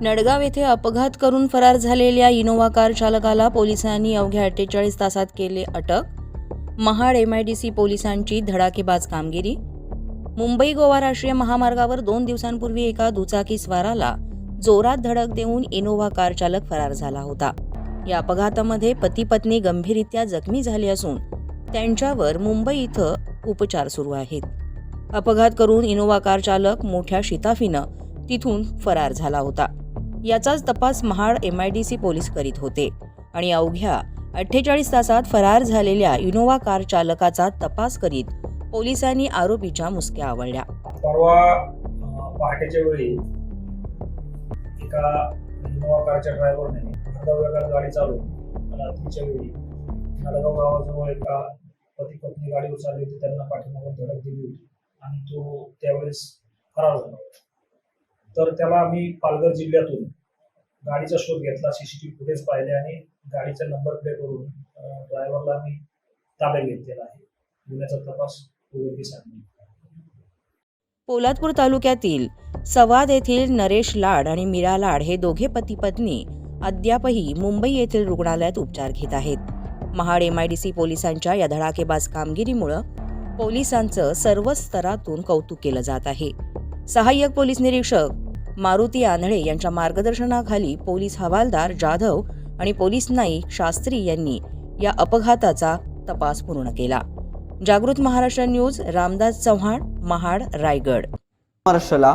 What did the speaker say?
नडगाव येथे अपघात करून फरार झालेल्या इनोव्हा कार चालकाला पोलिसांनी अवघ्या अठ्ठेचाळीस तासात केले अटक. महाड एमआयडीसी पोलिसांची धडाकेबाज कामगिरी. मुंबई गोवा राष्ट्रीय महामार्गावर दोन दिवसांपूर्वी एका दुचाकी स्वाराला जोरात धडक देऊन इनोव्हा कार चालक फरार झाला होता. या अपघातामध्ये पती पत्नी गंभीररित्या जखमी झाली असून त्यांच्यावर मुंबई इथं उपचार सुरू आहेत. अपघात करून इनोव्हा कार चालक मोठ्या शिताफीनं तिथून फरार झाला होता. याचाच तपास Mahad M I D C police करीत होते आणि अवघ्या अठ्ठेचाळीस तासात फरार झालेल्या इनोव्हा कार चालकाचा तपास करीत पोलिसांनी आरोपीच्या मुसक्या आवळल्या. परवा पहाटेच्या वेळी एका इनोवा कारच्या ड्रायव्हरने अर्धा गाडी चालवून रात्रीच्या वेळी नळगाव गावाजवळ एका पती पत्नी गाडीवर चालली होती. त्यांना पाठीमागून धडक दिली होती. आणि तो त्यावेळेस फरार झाला तर त्याला आम्ही पालघर जिल्ह्यातून गाडीचा शोध घेतला सीसीटीव्ही फुटेज पाहिले आणि गाडीचा नंबर प्लेटवरून ड्रायव्हरला आम्ही ताब्यात घेतलेला आहे. गुन्ह्याचा तपास उघडकीस आणली. पोलादपूर तालुक्यातील सवाद येथील नरेश लाड आणि मीरा लाड हे दोघे पती पत्नी अद्यापही मुंबई येथील रुग्णालयात उपचार घेत आहेत. महाड एमआयडीसी पोलिसांच्या या धडाकेबाज कामगिरीमुळं पोलिसांचं सर्व स्तरातून कौतुक केलं जात आहे. सहाय्यक पोलीस निरीक्षक मारुती आंधळे यांच्या मार्गदर्शनाखाली पोलीस हवालदार जाधव आणि पोलीस नाईक शास्त्री यांनी या अपघाताचा तपास पूर्ण केला. जागृत महाराष्ट्र न्यूज रामदास चव्हाण महाड रायगड. महाराष्ट्राला